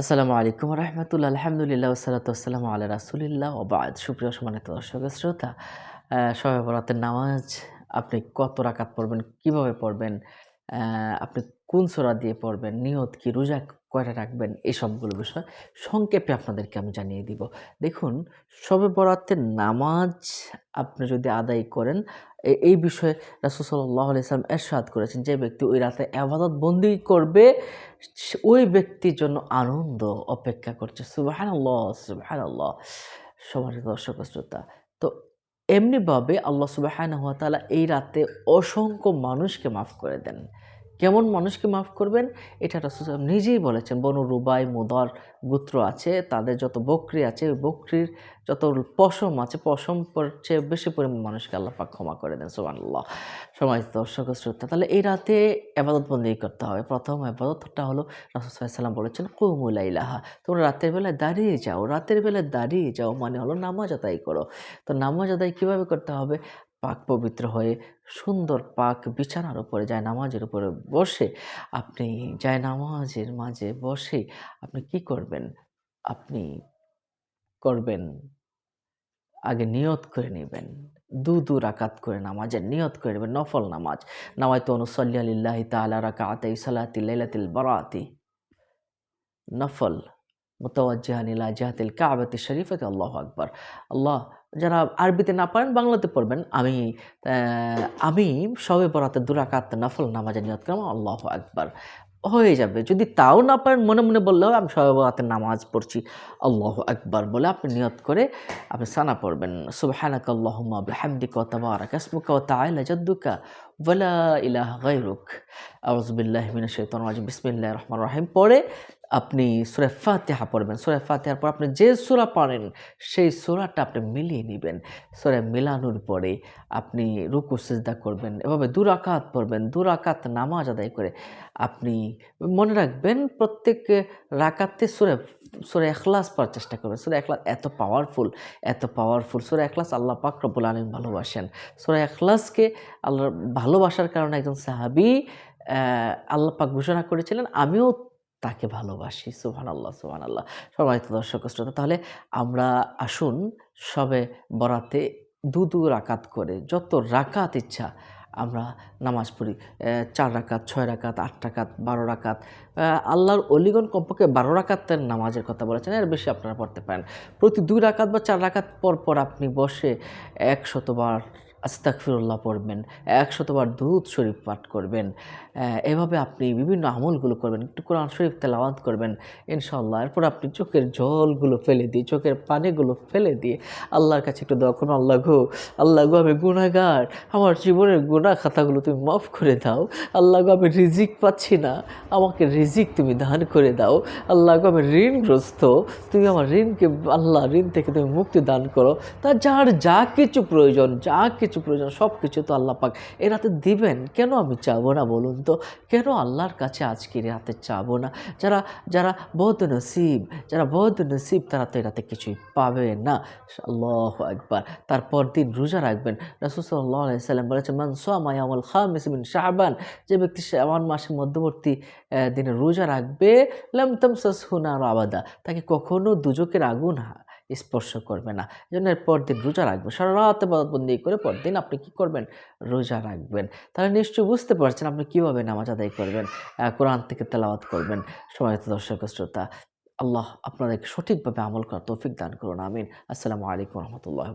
আসসালামু আলাইকুম রহমতুল্লাহ, আলহামদুলিল্লাহ সালাতাম আল্লাহ রাসুলিল্লাহ ওবাদ সুপ্রিয় সম্মানিত দর্শক শ্রোতা সবাই বরাতের নামাজ আপনি কত রাকাত পড়বেন, কীভাবে পড়বেন আপনি কোন সোরা দিয়ে পড়বেন, নিয়ত কি, রোজা কয়টা রাখবেন? এই সবগুলো বিষয় সংক্ষেপে আপনাদেরকে আমি জানিয়ে দিব। দেখুন শবে বরাতের নামাজ আপনি যদি আদায় করেন এই বিষয়ে রাসুল সাল্লাহ ইসলাম এরশাদ করেছেন, যে ব্যক্তি ওই রাতে আবাদত বন্দি করবে ওই ব্যক্তির জন্য আনন্দ অপেক্ষা করছে। সুবাহান আল্লাহ সুবাহান আল্লাহ সমাজের দর্শক শ্রোতা, তো এমনিভাবে আল্লাহ সুবাহান তাআলা এই রাতে অসংখ্য মানুষকে মাফ করে দেন। কেমন মানুষকে মাফ করবেন? এটা রাসূল নিজেই বলেছেন, বনু রুবাই মুদর গোত্র আছে, তাদের যত বকরি আছে, ওই বকরির যত পশম আছে, পশম চেয়ে বেশি পরিমাণ মানুষকে আল্লাহ পাক ক্ষমা করে দেন, সুবহানাল্লাহ। সময় দর্শক শ্রোতা, তাহলে এই রাতে আবাদত বন্দি করতে হবে। প্রথম আবাদতটা হলো রাসূল সাল্লাল্লাহু বলেছেন কুমুল ইলাহা তোমরা রাতের বেলায় দাঁড়িয়ে যাও, রাতের বেলায় দাঁড়িয়ে যাও মানে হলো নামাজ আদায় করো। তো নামাজ আদায় কীভাবে করতে হবে? পাক পবিত্র হয়ে সুন্দর পাক বিছানার উপরে যায় নামাজের উপরে বসে আপনি যায় নামাজের মাঝে বসে আপনি কি করবেন? আপনি করবেন, আগে নিয়ত করে নেবেন। দু দু রাকাত করে নামাজের নিয়ত করে নেবেন, নফল নামাজ। নামায় তো অনুসল্লি আলিল্লাহি তালা রাকাত সালাতি লাইলাতিল বারাতি। নফল মুতাওয়াজ্জিহান ইলা জিহাতিল কাবাতি শরীফাতি আল্লাহু আকবার আল্লাহ যারা আরবিতে না পারেন বাংলাতে পড়বেন। আমি আমি সবে বরাতে দুরাকাত নফল নামাজে নিয়ত করলাম, আল্লাহু আকবার। হয়ে যাবে। যদি তাও না পারেন, মনে মনে বললেও আমি সবে বরাতে নামাজ পড়ছি, আল্লাহ আকবার বলে আপনি নিয়ত করে আপনি সানা পড়বেন। সুবহানাক আল্লাহুম্মা বিহামদিকা ওয়া তাবারাক ইসমুকা ওয়া তাআলা জাদ্দুকা ওয়ালা ইলাহা গায়রুক। আউযু বিল্লাহি মিনাশ শাইতানির রাজিম। বিসমিল্লাহির রহিম। পড়ে আপনি সূরা ফাতিহা পড়বেন। সূরা ফাতিহার পর আপনি যে সূরা পড়েন সেই সূরাটা আপনি মিলিয়ে নেবেন। সূরা মিলানোর পরে আপনি রুকু সিজদা করবেন এভাবে দু রাকাত পড়বেন। দু রাকাত নামাজ আদায় করে আপনি মনে রাখবেন প্রত্যেক রাকাতে সূরা সূরা ইখলাস পড়ার চেষ্টা করবেন। সূরা ইখলাস এত পাওয়ারফুল এত পাওয়ারফুল সূরা এখলাস আল্লাহ পাক রব্বুল আলামিন ভালোবাসেন। সূরা এখলাসকে আল্লাহর ভালোবাসার কারণে একজন সাহাবি আহ, আল্লাহ পাক ঘোষণা করেছিলেন আমিও তাকে ভালোবাসি সুহান আল্লাহ সুহান আল্লাহ সবাই তো দর্শক, শ্রোতা, তাহলে আমরা আসুন সবে বরাতে দু দু রাকাত করে, যত রাকাত ইচ্ছা আমরা নামাজ পড়ি। চার রাকাত, ছয় রাকাত, আট রাকাত, বারো রাকাত আল্লাহর অলিগন কমপক্ষে বারো রাকাতের নামাজের কথা বলেছেন, এর বেশি আপনারা পড়তে পারেন। প্রতি দুই রাকাত বা চার রাকাত পর পর আপনি বসে একশতবার আস্তাকফিরুল্লাহ পড়বেন, একশতবার দুধ শরীফ পাঠ করবেন এভাবে আপনি বিভিন্ন আমলগুলো করবেন, একটু কোরআন শরীফ তেলাওয়াত করবেন ইনশাল্লাহ এরপর আপনি চোখের জলগুলো ফেলে দিয়ে, চোখের পানিগুলো ফেলে দিয়ে আল্লাহর কাছে একটু দোয়া করুন, আল্লাহ গো আল্লাহ গো, আমি গুণাগার আমার জীবনের গুণা খাতাগুলো তুমি মাফ করে দাও, আল্লাহ গো, আমি রিজিক পাচ্ছি না, আমাকে রিজিক তুমি দান করে দাও, আল্লাহ গো, আমি ঋণগ্রস্ত, তুমি আমার ঋণকে, আল্লাহ ঋণ থেকে তুমি মুক্তি দান করো। তা যার যা কিছু প্রয়োজন, যা কিছু প্রয়োজন সব কিছু তো আল্লাহ পাক এ রাতে দিবেন। কেন আমি চাবো না বলুন তো? কেন আল্লাহর কাছে আজকের রাতে চাবো না? যারা যারা বদ নসিব, যারা বদ নসিব তারা তো এ রাতে কিছুই পাবে না। আল্লাহ একবার তারপর দিন রোজা রাখবেন। রাসুল সাল্লাহ সাল্লাম বলেছেন, মান সোয়ামায়ামল খামিস শাহবান যে ব্যক্তি শাবান মাসের মধ্যবর্তী দিনে রোজা রাখবে, লাম তামসাস হুনা আর আবাদা। তাকে কখনো দুজকের আগুন স্পর্শ করবে না। এই জন্য পরদিন রোজা রাখবে সারা রাত বন্দি করে পর দিন আপনি কি করবেন? রোজা রাখবেন। তাহলে নিশ্চয়ই বুঝতে পারছেন আপনি কীভাবে নামাজ আদায় করবেন। কোরআন থেকে তেলাওয়াত করবেন। সময় দর্শক শ্রোতা, আল্লাহ আপনাদেরকে সঠিকভাবে আমল করা তৌফিক দান করুন। আমিন। আসসালামু আলাইকুম রহমতুল্লাহ